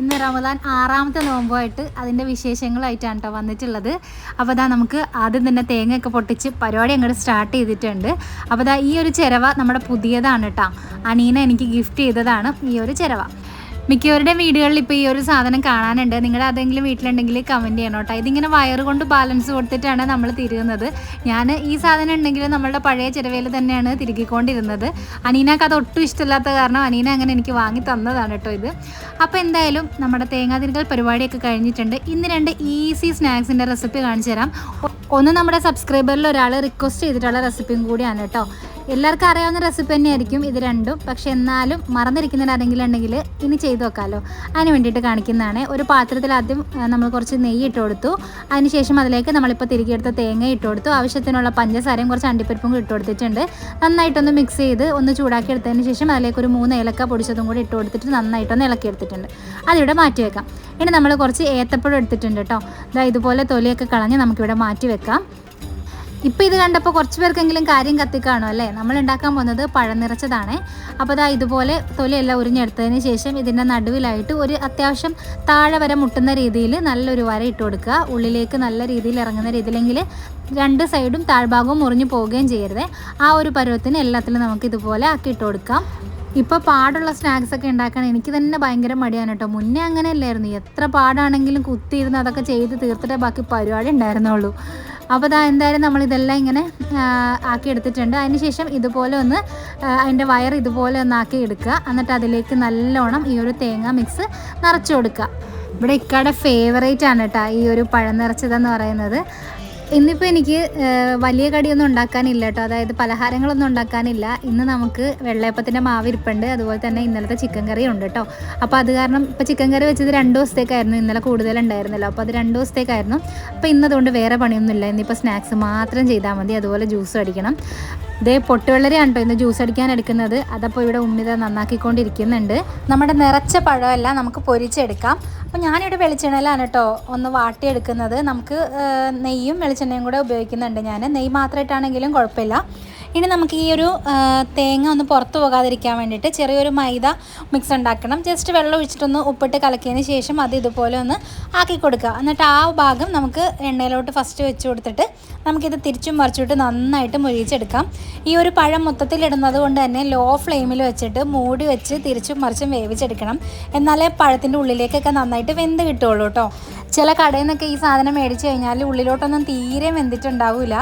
ഇന്ന് റമദാൻ ആറാമത്തെ നോമ്പുമായിട്ട് അതിന്റെ വിശേഷങ്ങളായിട്ടാണ് കേട്ടോ വന്നിട്ടുള്ളത്. അപ്പോൾ അതാ നമുക്ക് ആദ്യം തന്നെ തേങ്ങയൊക്കെ പൊട്ടിച്ച് പരിപാടി അങ്ങോട്ട് സ്റ്റാർട്ട് ചെയ്തിട്ടുണ്ട്. അപ്പോൾ അതാ ഈ ഒരു ചിരവ നമ്മുടെ പുതിയതാണ് കേട്ടോ അനീന എനിക്ക് ഗിഫ്റ്റ് ചെയ്തതാണ് ഈ ഒരു ചിരവ. മിക്കവരുടെ വീടുകളിൽ ഇപ്പോൾ ഈ ഒരു സാധനം കാണാനുണ്ട്. നിങ്ങളുടെ അതെങ്കിലും വീട്ടിലുണ്ടെങ്കിൽ കമന്റ് ചെയ്യണം കേട്ടോ. ഇതിങ്ങനെ വയറ് കൊണ്ട് ബാലൻസ് കൊടുത്തിട്ടാണ് നമ്മൾ തിരുകുന്നത്. ഞാൻ ഈ സാധനം ഉണ്ടെങ്കിൽ നമ്മളുടെ പഴയ ചിരവയിൽ തന്നെയാണ് തിരുകിക്കൊണ്ടിരുന്നത്. അനീനക്ക് അത് ഒട്ടും ഇഷ്ടമില്ലാത്ത കാരണം അനീന അങ്ങനെ എനിക്ക് വാങ്ങി തന്നതാണ് കേട്ടോ ഇത്. അപ്പോൾ എന്തായാലും നമ്മുടെ തേങ്ങാ തിരുകൽ പരിപാടിയൊക്കെ കഴിഞ്ഞിട്ടുണ്ട്. ഇന്ന് രണ്ട് ഈസി സ്നാക്സിന്റെ റെസിപ്പി കാണിച്ചു തരാം. ഒന്ന് നമ്മുടെ സബ്സ്ക്രൈബറിൽ ഒരാൾ റിക്വസ്റ്റ് ചെയ്തിട്ടുള്ള റെസിപ്പിയും കൂടിയാണ് കേട്ടോ. എല്ലാവർക്കും അറിയാവുന്ന റെസിപ്പി തന്നെയായിരിക്കും ഇത് രണ്ടും. പക്ഷെ എന്നാലും മറന്നിരിക്കുന്നവർ ആരെങ്കിലും ഉണ്ടെങ്കിൽ ഇനി ചെയ്തു നോക്കാമല്ലോ അതിന് വേണ്ടിയിട്ട് കാണിക്കുന്നതാണ്. ഒരു പാത്രത്തിൽ ആദ്യം നമ്മൾ കുറച്ച് നെയ്യ് ഇട്ട് കൊടുത്തു. അതിനുശേഷം അതിലേക്ക് നമ്മളിപ്പോൾ തിരികെ എടുത്ത തേങ്ങ ഇട്ട് കൊടുത്തു. ആവശ്യത്തിനുള്ള പഞ്ചസാരയും കുറച്ച് അണ്ടിപ്പരിപ്പും ഇട്ട് കൊടുത്തിട്ടുണ്ട്. നന്നായിട്ടൊന്ന് മിക്സ് ചെയ്ത് ഒന്ന് ചൂടാക്കി എടുത്തതിന് ശേഷം അതിലേക്ക് ഒരു മൂന്ന് ഏലക്ക പൊടിച്ചതും കൂടി ഇട്ട് കൊടുത്തിട്ട് നന്നായിട്ടൊന്ന് ഇളക്കി എടുത്തിട്ടുണ്ട്. അതിവിടെ മാറ്റി വെക്കാം. ഇനി നമ്മൾ കുറച്ച് ഏത്തപ്പഴം എടുത്തിട്ടുണ്ട് കേട്ടോ. ഇതാ ഇതുപോലെ തൊലിയൊക്കെ കളഞ്ഞ് നമുക്കിവിടെ മാറ്റി വെക്കാം. ഇപ്പം ഇത് കണ്ടപ്പോൾ കുറച്ച് പേർക്കെങ്കിലും കാര്യം കത്തിക്കാണോ അല്ലേ? നമ്മൾ ഉണ്ടാക്കാൻ പോകുന്നത് പഴം നിറച്ചതാണ്. അപ്പോൾ ദാ ഇതുപോലെ തൊലിയെല്ലാം ഉരിഞ്ഞെടുത്തതിന് ശേഷം ഇതിന്റെ നടുവിലായിട്ട് ഒരു അത്യാവശ്യം താഴെ വരെ മുട്ടുന്ന രീതിയിൽ നല്ലൊരു വര ഇട്ട് കൊടുക്കുക. ഉള്ളിലേക്ക് നല്ല രീതിയിൽ ഇറങ്ങുന്ന രീതിയിലെങ്കിൽ രണ്ട് സൈഡും താഴ്ഭാഗവും മുറിഞ്ഞു പോവുകയും ചെയ്യരുത്. ആ ഒരു പരുവത്തിന് എല്ലാത്തിലും നമുക്ക് ഇതുപോലെ ആക്കി ഇട്ട് കൊടുക്കാം. ഇപ്പോൾ പാടുള്ള സ്നാക്സ് ഒക്കെ ഉണ്ടാക്കാൻ എനിക്ക് തന്നെ ഭയങ്കര മടിയാണ് കേട്ടോ. മുന്നേ അങ്ങനെ അല്ലായിരുന്നു എത്ര പാടാണെങ്കിലും കുത്തിയിരുന്ന് അതൊക്കെ ചെയ്ത് തീർത്തിട്ടേ ബാക്കി പരിപാടി ഉണ്ടായിരുന്നുള്ളൂ. അപ്പോൾ ഇതാ എന്തായാലും നമ്മൾ ഇതെല്ലാം ഇങ്ങനെ ആക്കി എടുത്തിട്ടുണ്ട്. അതിനുശേഷം ഇതുപോലെ ഒന്ന് അതിന്റെ വയർ ഇതുപോലെ ഒന്ന് ആക്കി എടുക്കുക. എന്നിട്ട് അതിലേക്ക് നല്ലോണം ഈ ഒരു തേങ്ങ മിക്സ് നിറച്ചു കൊടുക്കുക. ഇവിടെ ഇക്കയുടെ ഫേവറേറ്റ് ആണ് കേട്ടോ ഈ ഒരു പഴം നിറച്ചതെന്ന് പറയുന്നത്. ഇന്നിപ്പോൾ എനിക്ക് വലിയ കടിയൊന്നും ഉണ്ടാക്കാനില്ല കേട്ടോ. അതായത് പലഹാരങ്ങളൊന്നും ഉണ്ടാക്കാനില്ല. ഇന്ന് നമുക്ക് വെള്ളയപ്പത്തിന്റെ മാവ് ഇരിപ്പുണ്ട്. അതുപോലെ തന്നെ ഇന്നലത്തെ ചിക്കൻ കറി ഉണ്ട് കേട്ടോ. അപ്പോൾ അത് കാരണം ഇപ്പോൾ ചിക്കൻ കറി വെച്ചത് രണ്ട് ദിവസത്തേക്കായിരുന്നു. ഇന്നലെ കൂടുതലുണ്ടായിരുന്നല്ലോ. അപ്പോൾ അത് രണ്ട് ദിവസത്തേക്കായിരുന്നു. അപ്പോൾ ഇന്നതുകൊണ്ട് വേറെ പണിയൊന്നുമില്ല. ഇന്നിപ്പോൾ സ്നാക്സ് മാത്രം ചെയ്താൽ മതി. അതുപോലെ ജ്യൂസ് അടിക്കണം. ഇതേ പൊട്ടുവെള്ളരിയാണ് കേട്ടോ ഇന്ന് ജ്യൂസ് അടിക്കാൻ എടുക്കുന്നത്. അതപ്പോൾ ഇവിടെ ഉമ്മിത നന്നാക്കിക്കൊണ്ടിരിക്കുന്നുണ്ട്. നമ്മുടെ നിറച്ച പഴമെല്ലാം നമുക്ക് പൊരിച്ചെടുക്കാം. അപ്പോൾ ഞാനിവിടെ വെളിച്ചെണ്ണയിലാണ് കേട്ടോ ഒന്ന് വാട്ടിയെടുക്കുന്നത്. നമുക്ക് നെയ്യും വെളിച്ചെണ്ണയും കൂടെ ഉപയോഗിക്കുന്നുണ്ട് ഞാൻ നെയ്യ് മാത്രമായിട്ടാണെങ്കിലും കുഴപ്പമില്ല. ഇനി നമുക്ക് ഈ ഒരു തേങ്ങ ഒന്ന് പുറത്തു പോകാതിരിക്കാൻ വേണ്ടിയിട്ട് ചെറിയൊരു മൈദ മിക്സ് ഉണ്ടാക്കണം. ജസ്റ്റ് വെള്ളം ഒഴിച്ചിട്ടൊന്ന് ഉപ്പിട്ട് കലക്കിയതിന് ശേഷം അത് ഇതുപോലെ ഒന്ന് ആക്കി കൊടുക്കുക എന്നിട്ട് ആ ഭാഗം നമുക്ക് എണ്ണയിലോട്ട് ഫസ്റ്റ് വെച്ച് കൊടുത്തിട്ട് നമുക്കിത് തിരിച്ചും മറിച്ചിട്ട് നന്നായിട്ട് മുരിച്ചെടുക്കാം ഈ ഒരു പഴം മൊത്തത്തിൽ ഇടുന്നത് കൊണ്ട് തന്നെ ലോ ഫ്ലെയിമിൽ വെച്ചിട്ട് മൂടി വെച്ച് തിരിച്ചും മറിച്ചും വേവിച്ചെടുക്കണം. എന്നാലേ പഴത്തിന്റെ ഉള്ളിലേക്കൊക്കെ നന്നായിട്ട് വെന്ത് കിട്ടുള്ളൂ കേട്ടോ. ചില കടയിൽ നിന്നൊക്കെ ഈ സാധനം മേടിച്ച് കഴിഞ്ഞാൽ ഉള്ളിലോട്ടൊന്നും തീരെ വെന്തിട്ടുണ്ടാവില്ല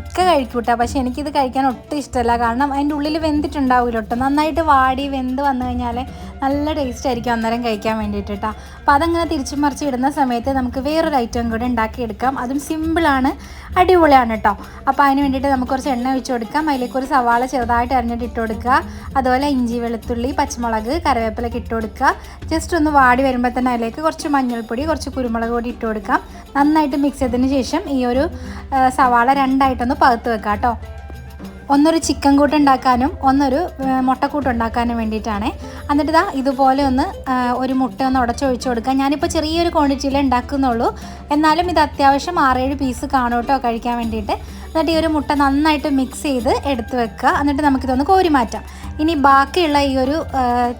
ഇക്ക കഴിക്കൂട്ടാ പക്ഷെ എനിക്കിത് കഴിക്കാൻ ഒട്ടും ഇഷ്ടമല്ല. കാരണം അതിന്റെ ഉള്ളിൽ വെന്തിട്ടുണ്ടാവില്ല കേട്ടോ നന്നായിട്ട് വാടി വെന്ത് വന്നു കഴിഞ്ഞാൽ നല്ല ടേസ്റ്റ് ആയിരിക്കും അന്നേരം കഴിക്കാൻ വേണ്ടിയിട്ട് കേട്ടോ അപ്പോൾ അതങ്ങനെ തിരിച്ചു മറിച്ച് ഇടുന്ന സമയത്ത് നമുക്ക് വേറൊരു ഐറ്റം കൂടെ ഉണ്ടാക്കിയെടുക്കാം. അതും സിമ്പിളാണ് അടിപൊളിയാണ് കേട്ടോ അപ്പോൾ അതിന് വേണ്ടിയിട്ട് നമുക്ക് കുറച്ച് എണ്ണ ഒഴിച്ച് കൊടുക്കാം. അതിലേക്ക് ഒരു സവാള ചെറുതായിട്ട് അരിഞ്ഞിട്ട് ഇട്ട് കൊടുക്കുക. അതുപോലെ ഇഞ്ചി വെളുത്തുള്ളി പച്ചമുളക് കറിവേപ്പിലൊക്കെ ഇട്ട് കൊടുക്കുക. ജസ്റ്റ് ഒന്ന് വാടി വരുമ്പോൾ തന്നെ അതിലേക്ക് കുറച്ച് മഞ്ഞൾപ്പൊടി കുറച്ച് കുരുമുളക് പൊടി ഇട്ട് കൊടുക്കാം. നന്നായിട്ട് മിക്സ് ചെയ്തതിന് ശേഷം ഈ ഒരു സവാള രണ്ടായിട്ടൊന്ന് പകുത്ത് വെക്കാം കേട്ടോ ഒന്നൊരു ചിക്കൻ കൂട്ട് ഉണ്ടാക്കാനും ഒന്നൊരു മുട്ടക്കൂട്ട് ഉണ്ടാക്കാനും വേണ്ടിയിട്ടാണ്. എന്നിട്ട് ഇതാ ഇതുപോലെ ഒന്ന് ഒരു മുട്ട ഒന്ന് ഉടച്ചൊഴിച്ച് കൊടുക്കുക ഞാനിപ്പോൾ ചെറിയൊരു ക്വാണ്ടിറ്റിയിൽ ഉണ്ടാക്കുന്നുള്ളൂ. എന്നാലും ഇത് അത്യാവശ്യം ആറേഴ് പീസ് കാണോട്ടോ കഴിക്കാൻ വേണ്ടിയിട്ട്. എന്നിട്ട് ഈ ഒരു മുട്ട നന്നായിട്ട് മിക്സ് ചെയ്ത് എടുത്ത് വെക്കുക. എന്നിട്ട് നമുക്കിതൊന്ന് കോരി മാറ്റാം. ഇനി ബാക്കിയുള്ള ഈ ഒരു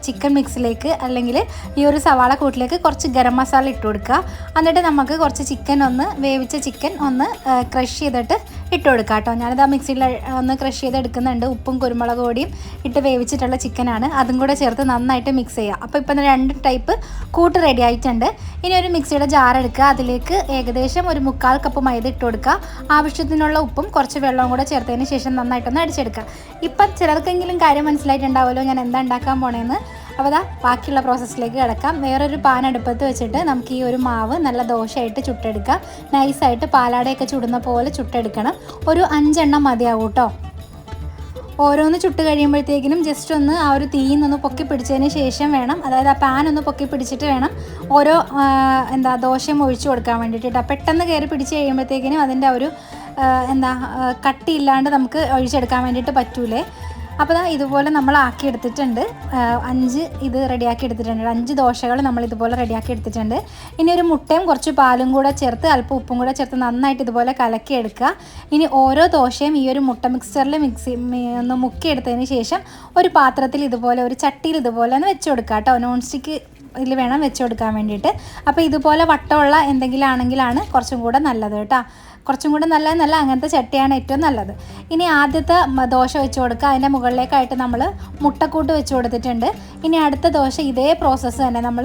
ചിക്കൻ മിക്സിലേക്ക് അല്ലെങ്കിൽ ഈ ഒരു സവാള കൂട്ടിലേക്ക് കുറച്ച് ഗരം മസാല ഇട്ട് കൊടുക്കുക. എന്നിട്ട് നമുക്ക് കുറച്ച് ചിക്കൻ ഒന്ന് വേവിച്ച ചിക്കൻ ഒന്ന് ക്രഷ് ചെയ്തിട്ട് ഇട്ട് കൊടുക്കുക കേട്ടോ. ഞാനിത് ആ മിക്സിയിൽ ഒന്ന് ക്രഷ് ചെയ്ത് എടുക്കുന്നുണ്ട്. ഉപ്പും കുരുമുളക് പൊടിയും ഇട്ട് വേവിച്ചിട്ടുള്ള ചിക്കനാണ് അതും കൂടെ ചേർത്ത് നന്നായിട്ട് മിക്സ് ചെയ്യുക. അപ്പോൾ ഇപ്പം രണ്ട് ടൈപ്പ് കൂട്ട് റെഡി ആയിട്ടുണ്ട്. ഇനി ഒരു മിക്സിയുടെ ജാർ എടുക്കുക. അതിലേക്ക് ഏകദേശം ഒരു മുക്കാൽ കപ്പ് മൈദ ഇട്ട് കൊടുക്കുക. ആവശ്യത്തിനുള്ള ഉപ്പും കുറച്ച് വെള്ളവും കൂടെ ചേർത്തതിന് ശേഷം നന്നായിട്ടൊന്ന് അടിച്ചെടുക്കുക. ഇപ്പം ചിലർക്കെങ്കിലും കാര്യം മനസ്സിലായിട്ടുണ്ടാവുമല്ലോ ഞാൻ എന്താ ഉണ്ടാക്കാൻ പോണേന്ന്. അപ്പോൾ അതാ ബാക്കിയുള്ള പ്രോസസ്സിലേക്ക് കിടക്കാം. വേറൊരു പാൻ അടുപ്പത്ത് വെച്ചിട്ട് നമുക്ക് ഈ ഒരു മാവ് നല്ല ദോശയായിട്ട് ചുട്ടെടുക്കാം. നൈസായിട്ട് പാലാടയൊക്കെ ചുടുന്ന പോലെ ചുട്ടെടുക്കണം. ഒരു അഞ്ചെണ്ണം മതിയാവും കേട്ടോ ഓരോന്ന് ചുട്ട് കഴിയുമ്പോഴത്തേക്കിനും ജസ്റ്റ് ഒന്ന് ആ ഒരു തീയിൽ നിന്ന് പൊക്കി പിടിച്ചതിന് ശേഷം വേണം. അതായത് ആ പാൻ ഒന്ന് പൊക്കി പിടിച്ചിട്ട് വേണം ഓരോ എന്താ ദോശയും ഒഴിച്ചു കൊടുക്കാൻ വേണ്ടിയിട്ട് പെട്ടെന്ന് കയറി പിടിച്ച് കഴിയുമ്പോഴത്തേക്കിനും അതിന്റെ ഒരു എന്താ കട്ടിയില്ലാണ്ട് നമുക്ക് ഒഴിച്ചെടുക്കാൻ വേണ്ടിയിട്ട് പറ്റൂലേ. അപ്പോൾ ഇതുപോലെ നമ്മൾ ആക്കി എടുത്തിട്ടുണ്ട് അഞ്ച് ഇത് റെഡിയാക്കി എടുത്തിട്ടുണ്ട്. അഞ്ച് ദോശകൾ നമ്മൾ ഇതുപോലെ റെഡിയാക്കി എടുത്തിട്ടുണ്ട്. ഇനി ഒരു മുട്ടയും കുറച്ച് പാലും കൂടെ ചേർത്ത് അല്പം ഉപ്പും കൂടെ ചേർത്ത് നന്നായിട്ട് ഇതുപോലെ കലക്കി എടുക്കുക. ഇനി ഓരോ ദോശയും ഈ ഒരു മുട്ട മിക്സറിൽ മിക്സി ഒന്ന് ഒന്ന് മുക്കിയെടുത്തതിന് ശേഷം ഒരു പാത്രത്തിൽ ഇതുപോലെ ഒരു ചട്ടിയിൽ ഇതുപോലെ ഒന്ന് വെച്ച് കൊടുക്കുക കേട്ടോ. നോൺ സ്റ്റിക്ക് ഇതിൽ വേണം വെച്ച് കൊടുക്കാൻ വേണ്ടിയിട്ട്. അപ്പോൾ ഇതുപോലെ വട്ടമുള്ള എന്തെങ്കിലും ആണെങ്കിലാണ് കുറച്ചും കൂടെ നല്ലത് കേട്ടോ. കുറച്ചും കൂടെ നല്ല നല്ല അങ്ങനത്തെ ചട്ടിയാണ് ഏറ്റവും നല്ലത്. ഇനി ആദ്യത്തെ ദോശ വെച്ച് കൊടുക്കുക. അതിന്റെ മുകളിലേക്കായിട്ട് നമ്മൾ മുട്ടക്കൂട്ട് വെച്ച് കൊടുത്തിട്ടുണ്ട്. ഇനി അടുത്ത ദോശ ഇതേ പ്രോസസ്സ് തന്നെ നമ്മൾ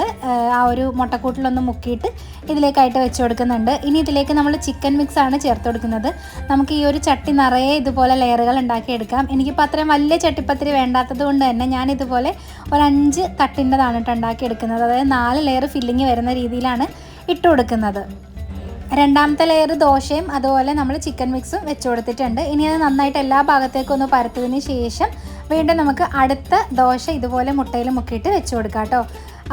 ആ ഒരു മുട്ടക്കൂട്ടിലൊന്ന് മുക്കിയിട്ട് ഇതിലേക്കായിട്ട് വെച്ച് കൊടുക്കുന്നുണ്ട്. ഇനി ഇതിലേക്ക് നമ്മൾ ചിക്കൻ മിക്സ് ആണ് ചേർത്ത് കൊടുക്കുന്നത്. നമുക്ക് ഈ ഒരു ചട്ടി നിറയെ ഇതുപോലെ ലെയറുകൾ ഉണ്ടാക്കിയെടുക്കാം എനിക്കിപ്പോൾ അത്രയും വലിയ ചട്ടിപ്പത്തിരി വേണ്ടാത്തത് കൊണ്ട് തന്നെ ഞാൻ ഇതുപോലെ ഒരു അഞ്ച് തട്ടിന്റെതാണ് കേട്ടോ ഉണ്ടാക്കിയെടുക്കുന്നത് അതായത് നാല് ലെയർ ഫില്ലിങ് വരുന്ന രീതിയിലാണ് ഇട്ട് കൊടുക്കുന്നത്. രണ്ടാമത്തെ ലെയർ ദോശയും അതുപോലെ നമ്മൾ ചിക്കൻ മിക്സും വെച്ച് കൊടുത്തിട്ടുണ്ട്. ഇനി അത് നന്നായിട്ട് എല്ലാ ഭാഗത്തേക്കും ഒന്ന് പരത്തതിന് ശേഷം വീണ്ടും നമുക്ക് അടുത്ത ദോശ ഇതുപോലെ മുട്ടയിൽ മുക്കിയിട്ട് വെച്ച് കൊടുക്കാം കേട്ടോ.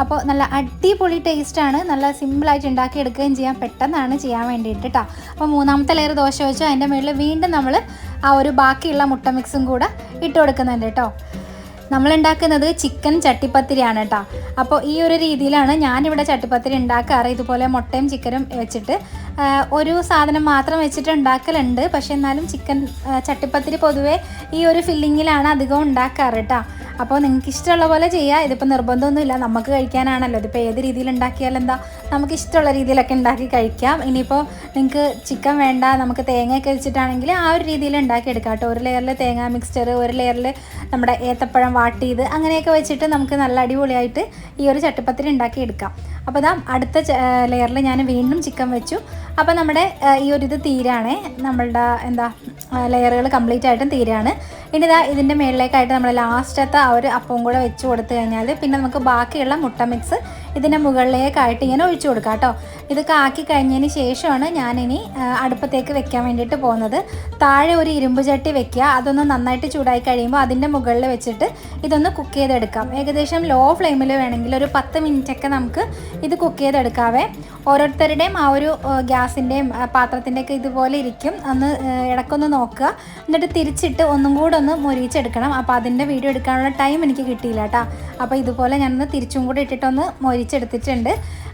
അപ്പോൾ നല്ല അടിപൊളി ടേസ്റ്റാണ് നല്ല സിമ്പിളായിട്ട് ഉണ്ടാക്കിയെടുക്കുകയും ചെയ്യാം. പെട്ടെന്നാണ് ചെയ്യാൻ വേണ്ടിയിട്ട് കേട്ടോ അപ്പോൾ മൂന്നാമത്തെ ലെയർ ദോശ വെച്ചോ. അതിന്റെ മുകളിൽ വീണ്ടും നമ്മൾ ആ ഒരു ബാക്കിയുള്ള മുട്ട മിക്സും കൂടെ ഇട്ട് കൊടുക്കുന്നുണ്ട് കേട്ടോ നമ്മൾ ഉണ്ടാക്കുന്നത് ചിക്കൻ ചട്ടിപ്പത്തിരിയാണ് കേട്ടോ അപ്പോൾ ഈ ഒരു രീതിയിലാണ് ഞാനിവിടെ ചട്ടിപ്പത്തിരി ഉണ്ടാക്കാറ്. ഇതുപോലെ മുട്ടയും ചിക്കനും വെച്ചിട്ട്. ഒരു സാധനം മാത്രം വെച്ചിട്ട് ഉണ്ടാക്കലുണ്ട്. പക്ഷേ എന്നാലും ചിക്കൻ ചട്ടിപ്പത്തിരി പൊതുവേ ഈ ഒരു ഫില്ലിങ്ങിലാണ് അധികം ഉണ്ടാക്കാറ് കേട്ടോ അപ്പോൾ നിങ്ങൾക്ക് ഇഷ്ടമുള്ള പോലെ ചെയ്യുക ഇതിപ്പോൾ നിർബന്ധമൊന്നുമില്ല. നമുക്ക് കഴിക്കാനാണല്ലോ. ഇതിപ്പോൾ ഏത് രീതിയിൽ ഉണ്ടാക്കിയാലും എന്താ നമുക്ക് ഇഷ്ടമുള്ള രീതിയിലൊക്കെ ഉണ്ടാക്കി കഴിക്കാം. ഇനിയിപ്പോൾ നിങ്ങൾക്ക് ചിക്കൻ വേണ്ട നമുക്ക് തേങ്ങയൊക്കെ വെച്ചിട്ടാണെങ്കിൽ ആ ഒരു രീതിയിൽ ഉണ്ടാക്കിയെടുക്കാം കേട്ടോ. ഒരു ലെയറിൽ തേങ്ങ മിക്സ്ചർ ഒരു ലെയറിൽ നമ്മുടെ ഏത്തപ്പഴം വാട്ട് വാട്ടിയത് അങ്ങനെയൊക്കെ വെച്ചിട്ട് നമുക്ക് നല്ല അടിപൊളിയായിട്ട് ഈ ഒരു ചട്ടിപ്പത്തിരി ഉണ്ടാക്കിയെടുക്കാം. അപ്പോൾ ഇതാ അടുത്ത ലെയറിൽ ഞാൻ വീണ്ടും ചിക്കൻ വെച്ചു. അപ്പോൾ നമ്മുടെ ഈ ഒരു ഇത് തീരാണേ. നമ്മളുടെ എന്താ ലെയറുകൾ കംപ്ലീറ്റ് ആയിട്ടും തീരാണ് ഇനി ഇതാ ഇതിന്റെ മുകളിലേക്കായിട്ട് നമ്മൾ ലാസ്റ്റത്തെ ആ ഒരു അപ്പവും കൂടെ വെച്ച് കൊടുത്തു കഴിഞ്ഞാൽ പിന്നെ നമുക്ക് ബാക്കിയുള്ള മുട്ട മിക്സ് ഇതിന്റെ മുകളിലേക്കായിട്ട് ഇങ്ങനെ ഒഴിച്ചു കൊടുക്കാം കേട്ടോ ഇതൊക്കെ ആക്കി കഴിഞ്ഞതിന് ശേഷമാണ് ഞാനിനി അടുപ്പത്തേക്ക് വെക്കാൻ വേണ്ടിയിട്ട് പോകുന്നത്. താഴെ ഒരു ഇരുമ്പ് ചട്ടി വെക്കുക. അതൊന്ന് നന്നായിട്ട് ചൂടായി കഴിയുമ്പോൾ അതിന്റെ മുകളിൽ വെച്ചിട്ട് ഇതൊന്ന് കുക്ക് ചെയ്തെടുക്കാം. ഏകദേശം ലോ ഫ്ലെയിമിൽ വേണമെങ്കിൽ ഒരു പത്ത് മിനിറ്റൊക്കെ നമുക്ക് ഇത് കുക്ക് ചെയ്തെടുക്കാവേ. ഓരോരുത്തരുടെയും ആ ഒരു ഗ്യാസിന്റെയും പാത്രത്തിന്റെയൊക്കെ ഇതുപോലെ ഇരിക്കും. ഒന്ന് ഇടക്കൊന്ന് നോക്കുക. എന്നിട്ട് തിരിച്ചിട്ട് ഒന്നും കൂടെ ഒന്ന് മൊരിച്ചെടുക്കണം. അപ്പോൾ അതിന്റെ വീഡിയോ എടുക്കാനുള്ള ടൈം എനിക്ക് കിട്ടിയില്ല കേട്ടോ. അപ്പോൾ ഇതുപോലെ ഞാനൊന്ന് തിരിച്ചും കൂടെ ഇട്ടിട്ടൊന്ന് മൊരിച്ചെടുത്തിട്ടുണ്ട്.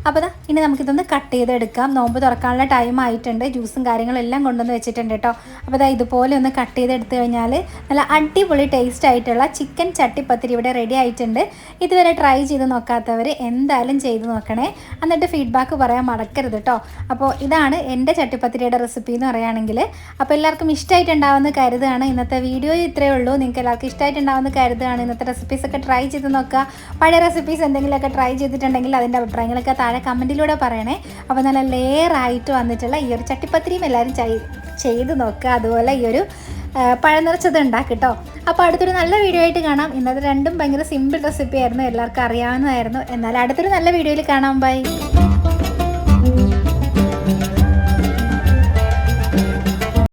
അപ്പോൾ ഇനി നമുക്കിതൊന്ന് കട്ട് ചെയ്തെടുക്കാം. നോമ്പ് തുറക്കാനുള്ള ടൈം ആയിട്ടുണ്ട്. ജ്യൂസും കാര്യങ്ങളെല്ലാം കൊണ്ടുവന്ന് വെച്ചിട്ടുണ്ട് കേട്ടോ. അപ്പോൾ ദാ ഇതുപോലെ ഒന്ന് കട്ട് ചെയ്തെടുത്ത് കഴിഞ്ഞാൽ നല്ല അടിപൊളി ടേസ്റ്റ് ആയിട്ടുള്ള ചിക്കൻ ചട്ടിപ്പത്തിരി ഇവിടെ റെഡി ആയിട്ടുണ്ട്. ഇതുവരെ ട്രൈ ചെയ്ത് നോക്കാത്തവർ എന്തായാലും ചെയ്ത് നോക്കണേ. എന്നിട്ട് ഫീഡ്ബാക്ക് പറയാൻ മടക്കരുത് കേട്ടോ. അപ്പോൾ ഇതാണ് എന്റെ ചട്ടിപ്പത്തിരിയുടെ റെസിപ്പി എന്ന് പറയുകയാണെങ്കിൽ. അപ്പോൾ എല്ലാവർക്കും ഇഷ്ടമായിട്ടുണ്ടാവുമെന്ന് കരുതുകയാണ്. ഇന്നത്തെ വീഡിയോ ഇത്രയേ ഉള്ളൂ. നിങ്ങൾക്ക് എല്ലാവർക്കും ഇഷ്ടമായിട്ടുണ്ടാവുമെന്ന് കരുതുകയാണ്. ഇന്നത്തെ റെസിപ്പീസ് ഒക്കെ ട്രൈ ചെയ്ത് നോക്കുക. പഴയ റെസിപ്പീസ് എന്തെങ്കിലുമൊക്കെ ട്രൈ ചെയ്തിട്ടുണ്ടെങ്കിൽ അതിന്റെ അഭിപ്രായങ്ങളൊക്കെ താഴെ കമന്റിലൂടെ പറയണേ. അപ്പോൾ നല്ല ലെയർ ആയിട്ട് വന്നിട്ടുള്ള ഈ ഒരു ചട്ടിപ്പത്തിരിയും എല്ലാവരും ചെയ്- ചെയ്ത് നോക്കുക അതുപോലെ ഈ ഒരു ആ, പഴം നിറച്ചത് ഉണ്ടാക്കി കേട്ടോ അപ്പോൾ അടുത്തൊരു നല്ല വീഡിയോ ആയിട്ട് കാണാം. ഇന്നത്തെ രണ്ടും ഭയങ്കര സിമ്പിൾ റെസിപ്പി ആയിരുന്നു. എല്ലാവർക്കും അറിയാവുന്നതായിരുന്നു. എന്നാൽ അടുത്തൊരു നല്ല വീഡിയോയിൽ കാണാം. ബൈ